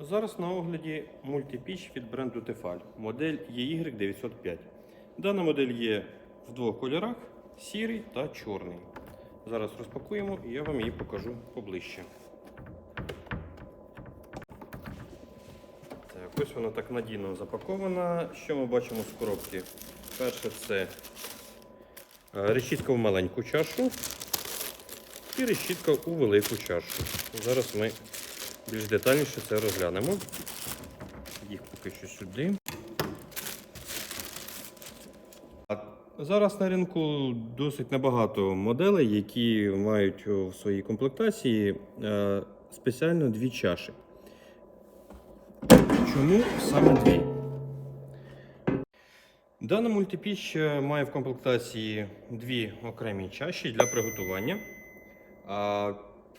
Зараз на огляді мультипіч від бренду Tefal, модель EY905. Дана модель є в двох кольорах: сірий та чорний. Зараз розпакуємо і я вам її покажу поближче. Так, ось вона так надійно запакована. Що ми бачимо з коробки? Перше це е, решітка в маленьку чашу і решітка у велику чашу. Зараз ми більш детальніше це розглянемо. Їх поки що сюди. Зараз на ринку досить небагато моделей, які мають в своїй комплектації е, спеціально дві чаші. Чому саме дві? Дана мультипіч е, має в комплектації дві окремі чаші для приготування.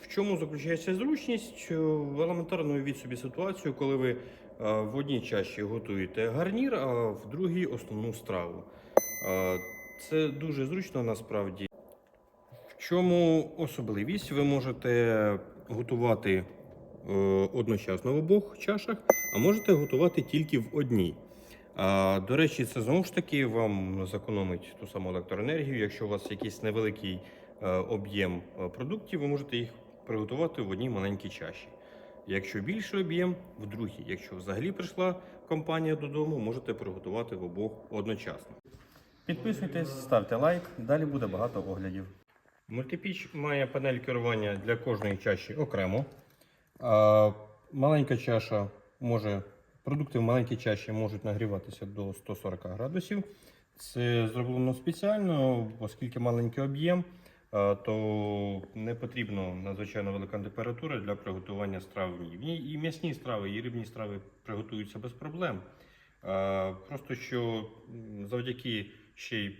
В чому заключається зручність? Е, В елементарно від собі ситуацію, коли ви е, в одній чаші готуєте гарнір, а в другій основну страву. Е, Це дуже зручно насправді. В чому особливість? Ви можете готувати одночасно в обох чашах, а можете готувати тільки в одній. До речі, це знову ж таки вам зекономить ту саму електроенергію. Якщо у вас якийсь невеликий об'єм продуктів, ви можете їх приготувати в одній маленькій чаші. Якщо більший об'єм, в другій. Якщо взагалі прийшла компанія додому, можете приготувати в обох одночасно. Підписуйтесь, ставте лайк, далі буде багато оглядів. Мультипіч має панель керування для кожної чаші окремо. А, маленька чаша може, продукти в маленькій чаші можуть нагріватися до 140 градусів. Це зроблено спеціально, оскільки маленький об'єм, то не потрібно надзвичайно велика температура для приготування страв і м'ясні страви, і рибні страви приготуються без проблем. Просто що завдяки ще й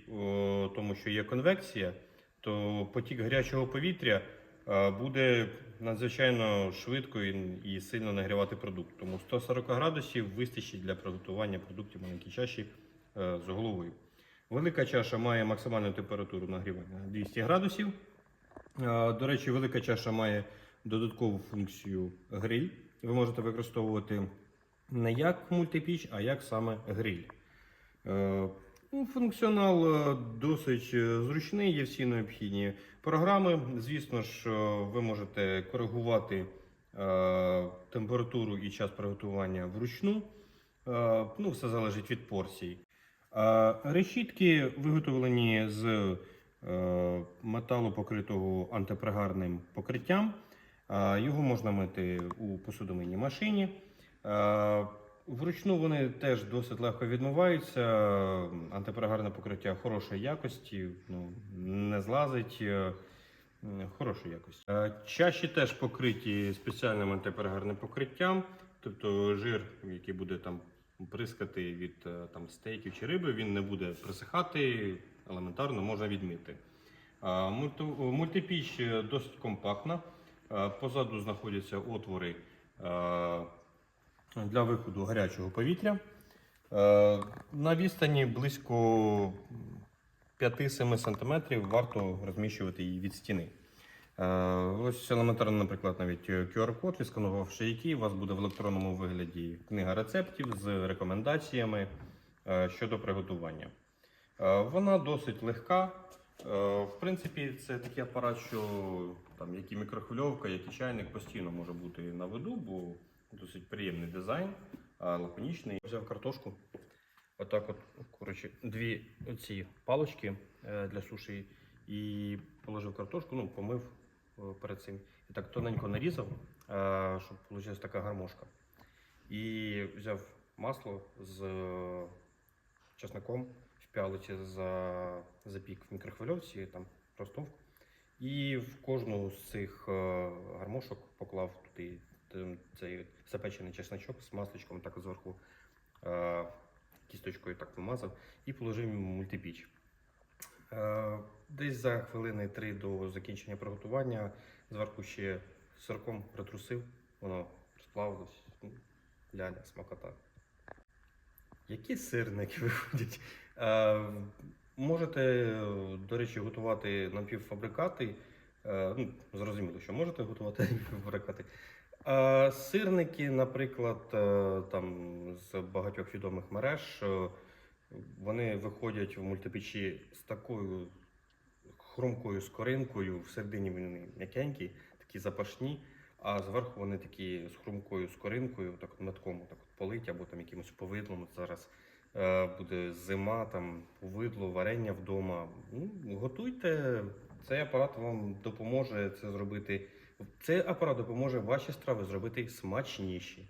тому, що є конвекція, то потік гарячого повітря буде надзвичайно швидко і, сильно нагрівати продукт. Тому 140 градусів вистачить для приготування продуктів в маленькій чаші е, з головою. Велика чаша має максимальну температуру нагрівання 200 градусів. Е, До речі, велика чаша має додаткову функцію гриль. Ви можете використовувати не як мультипіч, а як саме гриль. Е, ну, Функціонал е, досить зручний, є всі необхідні програми. Звісно ж, ви можете коригувати температуру і час приготування вручну. Ну, все залежить від порцій. Решітки виготовлені з е, металу, покритого антипригарним покриттям. Його можна мити у посудомийній машині. Вручну вони теж досить легко відмиваються. Антипригарне покриття хорошої якості, ну, не злазить. е, Хорошої якості. Чаші теж покриті спеціальним антипригарним покриттям, тобто жир, який буде там бризкати від е, там, стейків чи риби, він не буде присихати, елементарно можна відмити. Мультипіч е, досить компактна. Е, Позаду знаходяться отвори для виходу гарячого повітря. На відстані близько 5-7 см варто розміщувати її від стіни. Е, Ось елементарно, наприклад, навіть QR-код, відсканувавши який, у вас буде в електронному вигляді книга рецептів з рекомендаціями е, щодо приготування. Е, Вона досить легка. В принципі, це такий апарат, що там, як і мікрохвильовка, як і чайник постійно може бути на виду, бо досить приємний дизайн, лаконічний. Взяв картошку. Отак, от, коротше, дві оці палочки для суші і положив картошку, ну, помив перед цим. І так тоненько нарізав, е, щоб вийшла така гармошка. І взяв масло з е, чесником в пялиці за запік в мікрохвильовці, там ростовку. І в кожну з цих е, гармошок поклав туди цей запечений чесночок з масличком, так зверху е, кісточкою так помазав і положив мультипіч. Е, Десь за хвилини три до закінчення приготування зверху ще сирком притрусив, воно розплавилось. Ну, Ляля, смакота. Які сирники виходять? Е, можете, до речі, готувати напівфабрикати. Е, ну, зрозуміло, що можете готувати напівфабрикати. Сирники, наприклад, там з багатьох відомих мереж, вони виходять в мультипечі з такою хрумкою скоринкою, всередині вони м'якенькі, такі запашні, а зверху вони такі з хрумкою скоринкою, так метком так от полить, або там якимось повидлом. Зараз е, буде зима, там повидло, варення вдома. Ну, готуйте, цей апарат вам допоможе це зробити. Цей апарат допоможе ваші страви зробити смачніші.